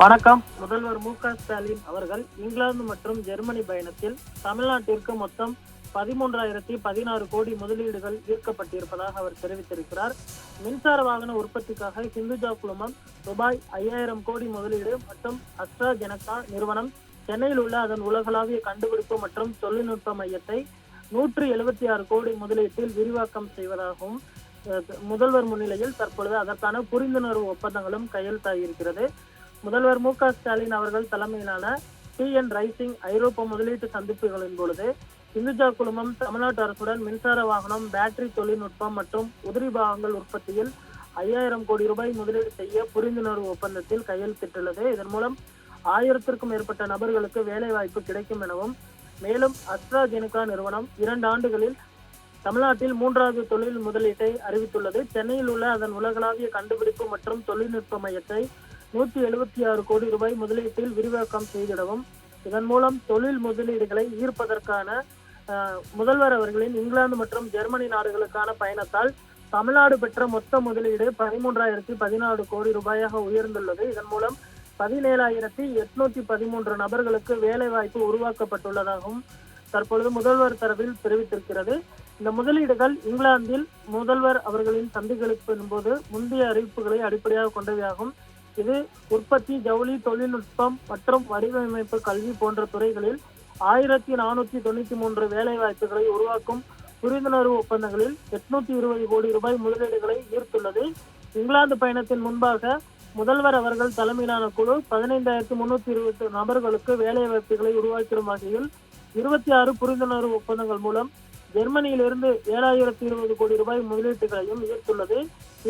வணக்கம். முதல்வர் மு க ஸ்டாலின் அவர்கள் இங்கிலாந்து மற்றும் ஜெர்மனி பயணத்தில் தமிழ்நாட்டிற்கு மொத்தம் பதிமூன்றாயிரத்தி பதினாறு கோடி முதலீடுகள் ஈர்க்கப்பட்டிருப்பதாக அவர் தெரிவித்திருக்கிறார். மின்சார வாகன உற்பத்திக்காக ஹிந்துஜா குழுமம் ரூபாய் ஐயாயிரம் கோடி முதலீடு மற்றும் அஸ்ட்ராஜெனகா நிறுவனம் சென்னையில் உள்ள அதன் உலகளாவிய கண்டுபிடிப்பு மற்றும் தொழில்நுட்ப மையத்தை நூற்றி எழுபத்தி ஆறு கோடி முதலீட்டில் விரிவாக்கம் செய்வதாகவும் முதல்வர் முன்னிலையில் தற்பொழுது அதற்கான புரிந்துணர்வு ஒப்பந்தங்களும் கையெழுத்தாகியிருக்கிறது. முதல்வர் மு ஸ்டாலின் அவர்கள் தலைமையிலான டி என் ரைசிங் ஐரோப்பா முதலீட்டு சந்திப்புகளின் பொழுது இந்துஜா குழுமம் தமிழ்நாட்டு அரசுடன் மின்சார வாகனம் பேட்டரி தொழில்நுட்பம் மற்றும் உதிரி பாகங்கள் உற்பத்தியில் ஐயாயிரம் கோடி ரூபாய் முதலீடு செய்ய புரிந்துணர்வு ஒப்பந்தத்தில் கையெழுத்திட்டுள்ளது. இதன் மூலம் ஆயிரத்திற்கும் மேற்பட்ட நபர்களுக்கு வேலை வாய்ப்பு கிடைக்கும் எனவும் மேலும் அஸ்ட்ராஜெனிகா நிறுவனம் இரண்டு ஆண்டுகளில் தமிழ்நாட்டில் மூன்றாவது தொழில் முதலீட்டை அறிவித்துள்ளது. சென்னையில் உள்ள அதன் உலகளாவிய கண்டுபிடிப்பு மற்றும் தொழில்நுட்ப மையத்தை நூற்றி எழுபத்தி ஆறு கோடி ரூபாய் முதலீட்டில் விரிவாக்கம் செய்திடவும். இதன் மூலம் தொழில் முதலீடுகளை ஈர்ப்பதற்கான முதல்வர் அவர்களின் இங்கிலாந்து மற்றும் ஜெர்மனி நாடுகளுக்கான பயணத்தால் தமிழ்நாடு பெற்ற மொத்த முதலீடு பதிமூன்றாயிரத்தி பதினாறு கோடி ரூபாயாக உயர்ந்துள்ளது. இதன் மூலம் பதினேழாயிரத்தி எட்நூத்தி பதிமூன்று நபர்களுக்கு வேலை வாய்ப்பு உருவாக்கப்பட்டுள்ளதாகவும் தற்பொழுது முதல்வர் தரப்பில் தெரிவித்திருக்கிறது. இந்த முதலீடுகள் இங்கிலாந்தில் முதல்வர் அவர்களின் சந்திகளுக்கு போது முந்தைய அறிவிப்புகளை அடிப்படையாக கொண்டவையாகும். இது உற்பத்தி ஜவுளி தொழில்நுட்பம் மற்றும் வடிவமைப்பு கல்வி போன்ற துறைகளில் ஆயிரத்தி நானூத்தி தொண்ணூத்தி மூன்று வேலை வாய்ப்புகளை உருவாக்கும் புரிந்துணர்வு ஒப்பந்தங்களில் எட்நூத்தி இருபது கோடி ரூபாய் முதலீடுகளை ஈர்த்துள்ளது. இங்கிலாந்து பயணத்தின் முன்பாக முதல்வர் அவர்கள் தலைமையிலான குழு பதினைந்தாயிரத்தி முன்னூத்தி இருபத்தி நபர்களுக்கு வேலை வாய்ப்புகளை உருவாக்கிடும் வகையில் இருபத்தி ஆறு புரிந்துணர்வு ஒப்பந்தங்கள் மூலம் ஜெர்மனியிலிருந்து ஏழாயிரத்தி இருபது கோடி ரூபாய் முதலீட்டுகளையும் ஈர்த்துள்ளது.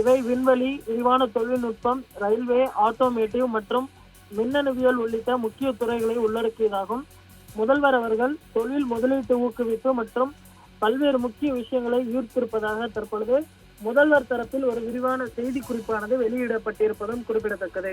இவை விண்வெளி விரிவான தொழில்நுட்பம் ரயில்வே ஆட்டோமேட்டிவ் மற்றும் மின்னணுவியல் உள்ளிட்ட முக்கிய துறைகளை உள்ளடக்கியதாகும். முதல்வர் அவர்கள் தொழில் முதலீட்டு ஊக்குவிப்பு மற்றும் பல்வேறு முக்கிய விஷயங்களை ஈர்த்திருப்பதாக தற்பொழுது முதல்வர் தரப்பில் ஒரு விரிவான செய்தி குறிப்பானது வெளியிடப்பட்டிருப்பதும் குறிப்பிடத்தக்கது.